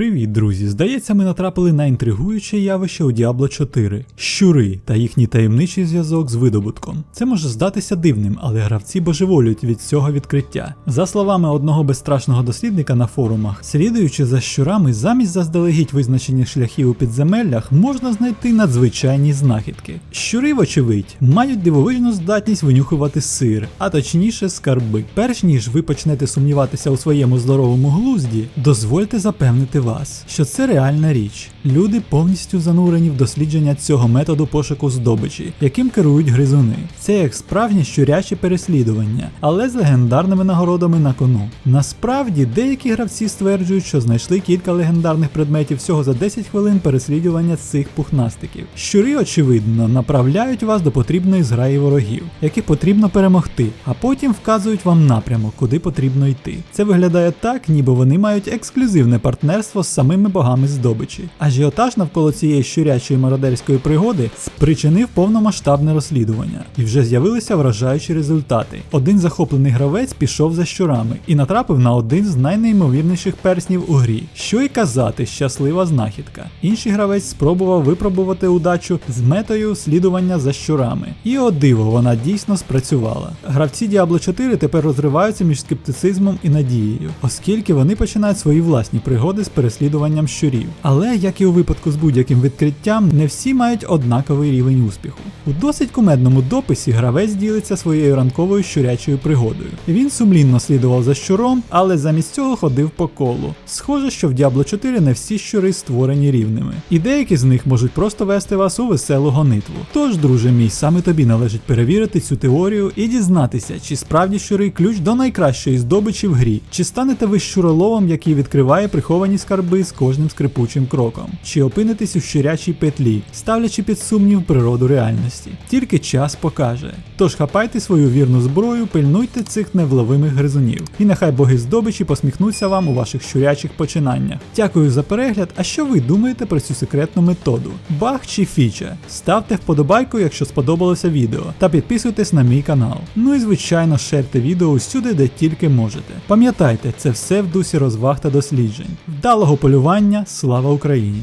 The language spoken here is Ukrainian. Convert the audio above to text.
Привіт, друзі! Здається, ми натрапили на інтригуюче явище у Diablo 4 щури та їхній таємничий зв'язок з видобутком. Це може здатися дивним, але гравці божеволюють від цього відкриття. За словами одного безстрашного дослідника на форумах, слідуючи за щурами, замість заздалегідь визначених шляхів у підземеллях можна знайти надзвичайні знахідки. Щури, вочевидь, мають дивовижну здатність винюхувати сир, а точніше скарби. Перш ніж ви почнете сумніватися у своєму здоровому глузді, дозвольте запевнити вас, що це реальна річ. Люди повністю занурені в дослідження цього методу пошуку здобичі, яким керують гризуни. Це як справжні щурячі переслідування, але з легендарними нагородами на кону. Насправді, деякі гравці стверджують, що знайшли кілька легендарних предметів всього за 10 хвилин переслідування цих пухнастиків. Щури, очевидно, направляють вас до потрібної зграї ворогів, яких потрібно перемогти, а потім вказують вам напрямок, куди потрібно йти. Це виглядає так, ніби вони мають ексклюзивне партнерство з самими богами здобичі. Ажіотаж навколо цієї щурячої мародерської пригоди спричинив повномасштабне розслідування, і вже з'явилися вражаючі результати. Один захоплений гравець пішов за щурами і натрапив на один з найнеймовірніших перснів у грі. Що й казати, щаслива знахідка. Інший гравець спробував випробувати удачу з метою слідування за щурами. І о диво, вона дійсно спрацювала. Гравці Diablo 4 тепер розриваються між скептицизмом і надією, оскільки вони починають свої власні пригоди з переслідуванням щурів. Але, як і у випадку з будь-яким відкриттям, не всі мають однаковий рівень успіху. У досить кумедному дописі гравець ділиться своєю ранковою щурячою пригодою. Він сумлінно слідував за щуром, але замість цього ходив по колу. Схоже, що в Diablo 4 не всі щури створені рівними, і деякі з них можуть просто вести вас у веселу гонитву. Тож, друже мій, саме тобі належить перевірити цю теорію і дізнатися, чи справді щури ключ до найкращої здобичі в грі, чи станете ви щуроловом, який відкриває приховані скарби з кожним скрипучим кроком, чи опинитесь у щурячій петлі, ставлячи під сумнів природу реальності. Тільки час покаже. Тож хапайте свою вірну зброю, пильнуйте цих невловимих гризунів, і нехай боги здобичі посміхнуться вам у ваших щурячих починаннях. Дякую за перегляд. А що ви думаєте про цю секретну методу? Баг чи фіча? Ставте вподобайку, якщо сподобалося відео, та підписуйтесь на мій канал. Ну і звичайно, шерте відео усюди, де тільки можете. Пам'ятайте, це все в дусі розваг та досліджень. Вдалого полювання, слава Україні!